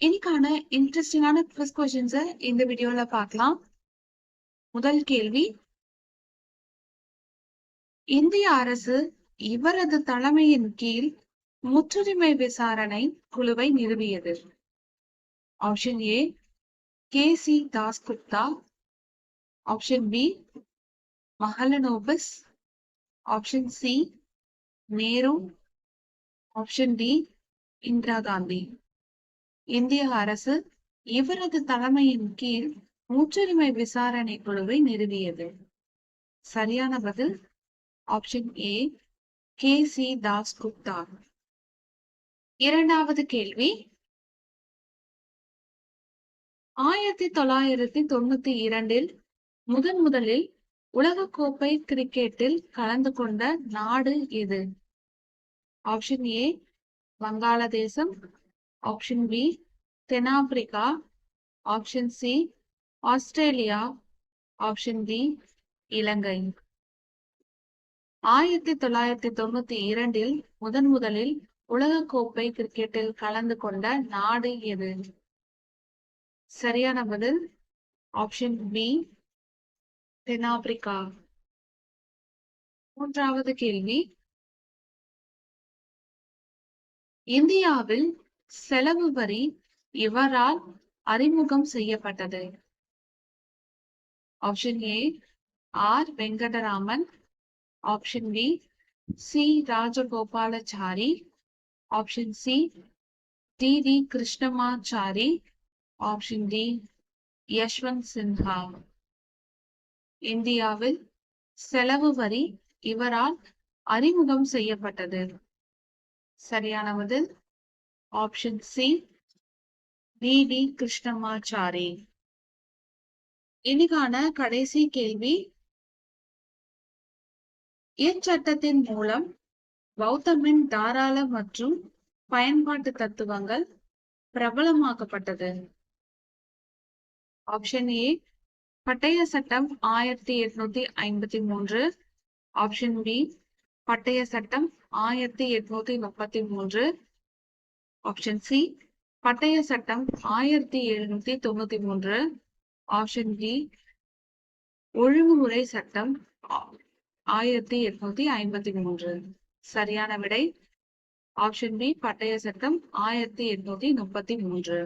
இன்னைக்கான இன்ட்ரெஸ்டிங்கான குவிஸ் கொஸ்டின்ஸை இந்த வீடியோல பார்க்கலாம். முதல் கேள்வி. இந்திய அரசு இவரது தலைமையின் கீழ் முற்றுரிமை விசாரணை குழுவை நிறுவியது. Option A K C Dasgupta option B Mahalanobis option C Nehru option D Indira Gandhi இந்திய அரசு இவரது தலைமையின் கீழ் முற்றுரிமை விசாரணை குழுவை நிறுவியது. சரியான பதில்? Option A K C Das Gupta இரண்டாவது கேள்வி. ஆயிரத்தி தொள்ளாயிரத்தி தொண்ணூத்தி இரண்டில் முதன் முதலில் உலகக்கோப்பை கிரிக்கெட்டில் கலந்து கொண்ட நாடு எது? Option A Vangaladesam. Option B தென்னாப்பிரிக்கா option C Australia option D Ilangai ஆயிரத்தி தொள்ளாயிரத்தி தொண்ணூத்தி இரண்டில் முதன் முதலில் உலகக்கோப்பை கிரிக்கெட்டில் கலந்து கொண்ட நாடு எது? சரியான பதில் ஆப்ஷன் பி தென்னாப்பிரிக்கா மூன்றாவது கேள்வி. இந்தியாவில் செலவு வரி இவரால் அறிமுகம் செய்யப்பட்டது. Option A R Venkataraman. Option B C Rajagopalachari. Option C T T Krishnamachari. Option D Yashwant Sinha. இந்தியாவில் செலவு வரி இவரால் அறிமுகம் செய்யப்பட்டது. சரியான பதில் ஆப்ஷன் சி டி கிருஷ்ணமாச்சாரி இனிக்கான கடைசி கேள்வி இச்சட்டத்தின் மூலம் பௌத்தமின் தாராள மற்றும் பயன்பாட்டு தத்துவங்கள் பிரபலமாக்கப்பட்டது. ஆப்ஷன் ஏ பட்டய சட்டம் ஆயிரத்தி எட்நூத்தி ஐம்பத்தி மூன்று. ஆப்ஷன் பி பட்டய சட்டம் ஆயிரத்தி எட்நூத்தி முப்பத்தி மூன்று. ஆப்ஷன் சி பட்டய சட்டம் ஆயிரத்தி எழுநூத்தி தொண்ணூத்தி மூன்று. ஆப்ஷன் டி ஒழுங்குமுறை சட்டம் ஆயிரத்தி எட்நூத்தி ஐம்பத்தி மூன்று. சரியான விடை? ஆப்ஷன் பி பட்டய சட்டம் ஆயிரத்தி எட்நூத்தி முப்பத்தி மூன்று.